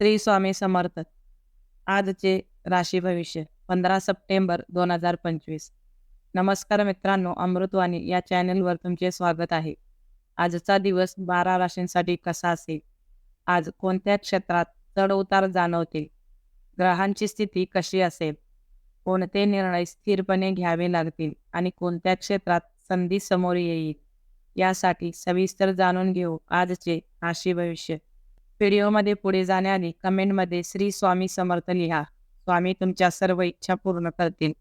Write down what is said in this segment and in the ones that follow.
श्री स्वामी समर्थ. आजचे राशी भविष्य पंधरा सप्टेंबर दोन हजार पंचवीस. नमस्कार मित्रांनो अमृतवाणी या चॅनलवर तुमचे स्वागत आहे. आजचा दिवस बारा राशींसाठी कसा असेल? आज कोणत्या क्षेत्रात चढ उतार जाणवतील? ग्रहांची स्थिती कशी असेल? कोणते निर्णय स्थिरपणे घ्यावे लागतील? आणि कोणत्या क्षेत्रात संधी समोर येईल? यासाठी सविस्तर जाणून घेऊ आजचे राशी भविष्य. व्हिडिओमध्ये पुढे जाण्याआधी कमेंटमध्ये श्री स्वामी समर्थ लिहा. स्वामी तुमच्या सर्व इच्छा पूर्ण करतील.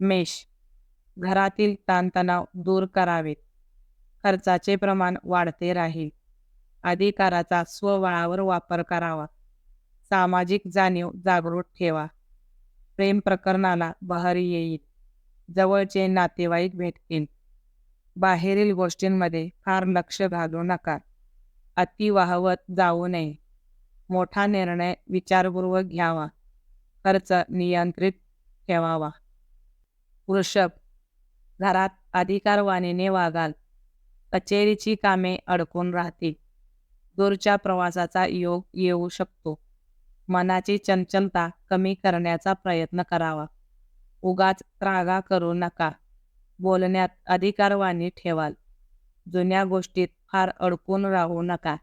मेष. घरातील ताणतणाव दूर करावेत. खर्चाचे प्रमाण वाढते राहील. अधिकाराचा स्वबळावर वापर करावा. सामाजिक जाणीव जागृत ठेवा. प्रेम प्रकरणाला बहर येईल. जवळचे नातेवाईक भेटतील. बाहेरील गोष्टींमध्ये फार लक्ष घालू नका. अति वाहवत जाऊ नये. मोठा निर्णय विचारपूर्वक घ्यावा. खर्च नियंत्रित ठेवावा. वृषभ घरात अधिकारवाणीने वागाल. कचेरीची कामे अडकून राहतील. दूरच्या प्रवासाचा योग येऊ शकतो. मनाची चंचलता कमी करण्याचा प्रयत्न करावा. उगाच त्रागा करू नका. बोलण्यात अधिकारवाणी ठेवाल. जुन्या गोष्टीत फार अडकून राहू नका.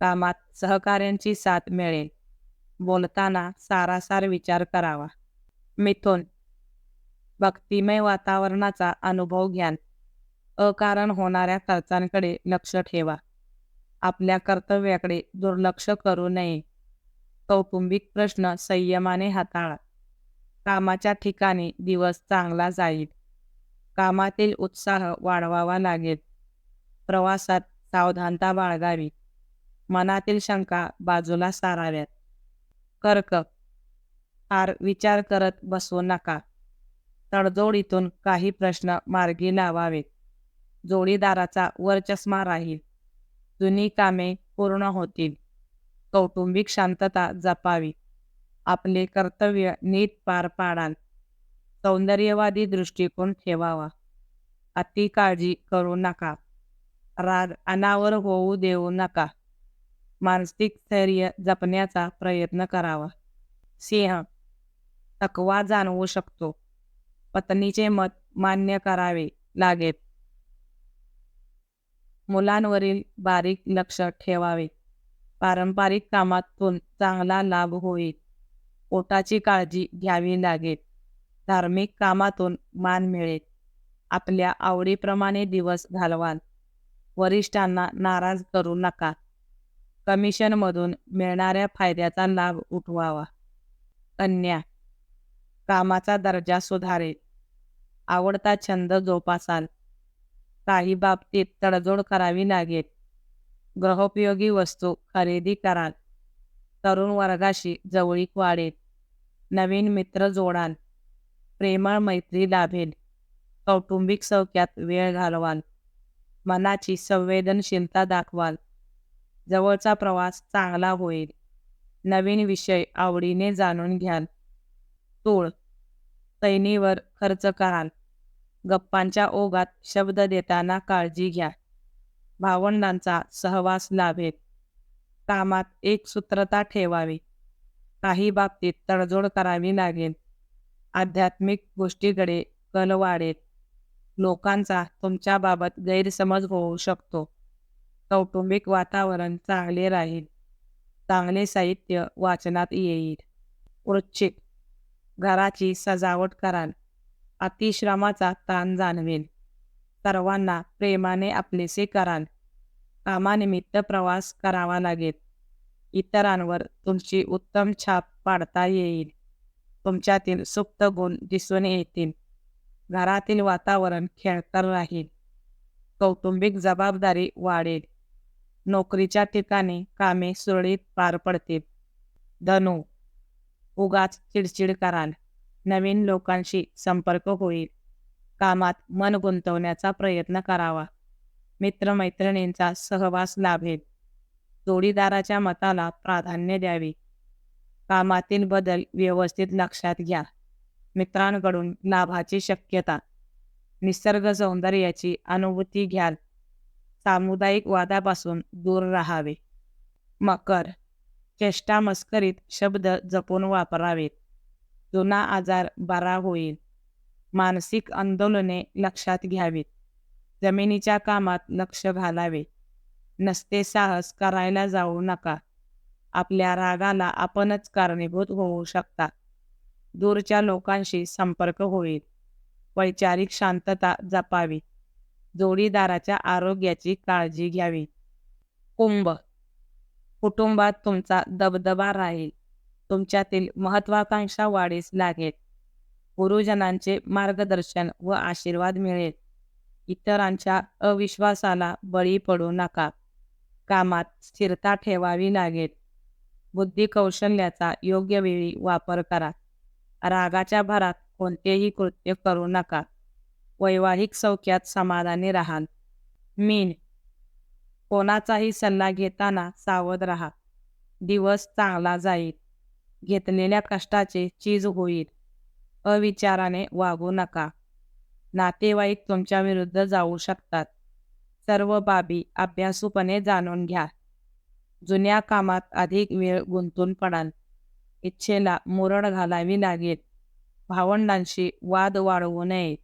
कामात सहकार्यांची साथ मिळेल. बोलताना सारासार विचार करावा. मिथुन भक्तिमय वातावरणाचा अनुभव घ्यान. अकारण होणाऱ्या खर्चांकडे लक्ष ठेवा. आपल्या कर्तव्याकडे दुर्लक्ष करू नये. कौटुंबिक प्रश्न संयमाने हाताळा. कामाच्या ठिकाणी दिवस चांगला जाईल. कामातील उत्साह वाढवावा लागेल. प्रवासात सावधानता बाळगावी. मनातील शंका बाजूला साराव्यात. कर्क. फार विचार करत बसू नका. तडजोडीतून काही प्रश्न मार्गी लावावेत. जोडीदाराचा वरचष्मा राहील. जुनी कामे पूर्ण होतील. कौटुंबिक शांतता जपावी. आपले कर्तव्य नीट पार पाडाल. सौंदर्यवादी दृष्टिकोन ठेवावा. अति काळजी करू नका. राग अनावर होऊ देऊ नका. मानसिक स्थैर्य जपण्याचा प्रयत्न करावा. सिंह थकवा जाणवू शकतो. पत्नीचे मत मान्य करावे लागेल. मुलांवरील बारीक लक्ष ठेवावे. पारंपरिक कामातून चांगला लाभ होईल. पोटाची काळजी घ्यावी लागेल. धार्मिक कामातून मान मिळेल. आपल्या आवडीप्रमाणे दिवस घालवाल. वरिष्ठांना नाराज करू नका. कमिशनमधून मिळणाऱ्या फायद्याचा लाभ उठवावा. कन्या कामाचा दर्जा सुधारेल आवडता छंद जोपासाल. काही बाबतीत तडजोड करावी लागेल. ग्रहोपयोगी वस्तू खरेदी कराल. तरुण वर्गाशी जवळीक वाढेल. नवीन मित्र जोडाल. प्रेमळ मैत्री लाभेल. कौटुंबिक सौख्यात वेळ घालवाल. मनाची संवेदनशीलता दाखवाल. जवळचा प्रवास चांगला होईल. नवीन विषय आवडीने जाणून घ्याल. तोळ. सैनीवर खर्च कराल. गप्पांच्या ओघात शब्द देताना काळजी घ्या. भावंडांचा सहवास लाभेल. कामात एक सूत्रता ठेवावी. काही बाबतीत तडजोड करावी लागेल. आध्यात्मिक गोष्टीकडे कल वाढेल. लोकांचा तुमच्याबाबत गैरसमज होऊ शकतो. कौटुंबिक वातावरण चांगले राहील. चांगले साहित्य वाचनात येईल. वृश्चिक. घराची सजावट कराल. अतिश्रमाचा ताण जाणवेल. सर्वांना प्रेमाने आपलेसे कराल. कामानिमित्त प्रवास करावा लागेल. इतरांवर तुमची उत्तम छाप पाडता येईल. तुमच्यातील सुप्त गुण दिसून येतील. घरातील वातावरण खेळकर राहील. कौटुंबिक जबाबदारी वाढेल. नोकरीच्या ठिकाणी कामे सुरळीत पार पडतील. धनु उगाच चिडचिड कराल. नवीन लोकांशी संपर्क होईल. कामात मन गुंतवण्याचा प्रयत्न करावा. मित्रमैत्रिणींचा सहवास लाभेल. जोडीदाराच्या मताला प्राधान्य द्यावे. कामातील बदल व्यवस्थित लक्षात घ्या. मित्रांकडून लाभाची शक्यता निसर्ग सौंदर्याची अनुभूती घ्याल. सामुदायिक वादापासून दूर राहावे. मकर चेष्टा मस्करीत शब्द जपून वापरावेत. जुना आजार बरा होईल. मानसिक आंदोलने लक्षात घ्यावीत. जमिनीच्या कामात लक्ष घालावे. नसते साहस करायला जाऊ नका. आपल्या रागाला आपणच कारणीभूत होऊ शकता. दूरच्या लोकांशी संपर्क होईल. वैचारिक शांतता जपावी. जोडीदाराच्या आरोग्याची काळजी घ्यावी. कुंभ. कुटुंबात तुमचा दबदबा राहील. तुमच्यातील महत्वाकांक्षा वाढीस लागेल. गुरुजनांचे मार्गदर्शन व आशीर्वाद मिळेल. इतरांच्या अविश्वासाला बळी पडू नका. कामात स्थिरता ठेवावी लागेल. बुद्धी कौशल्याचा योग्य वेळी वापर करा. रागाच्या भरात कोणतेही कृत्य करू नका. वैवाहिक सौख्यात समाधानी राहाल. मीन. कोणाचाही सल्ला घेताना सावध राहा. दिवस चांगला जाईल. घेतलेल्या कष्टाचे चीज होईल. अविचाराने वागू नका. नातेवाईक तुमच्या विरुद्ध जाऊ शकतात. सर्व बाबी अभ्यासूपणे जाणून घ्या. जुन्या कामात अधिक वेळ गुंतून पडाल. इच्छेला मुरड घालावी लागेल. भावंडांशी वाद वाढवू नये.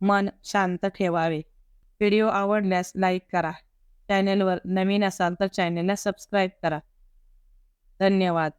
मन शांत ठेवावे. व्हिडिओ आवडल्यास लाईक करा. चॅनेलवर नवीन असाल तर चॅनेलला सबस्क्राईब करा. धन्यवाद.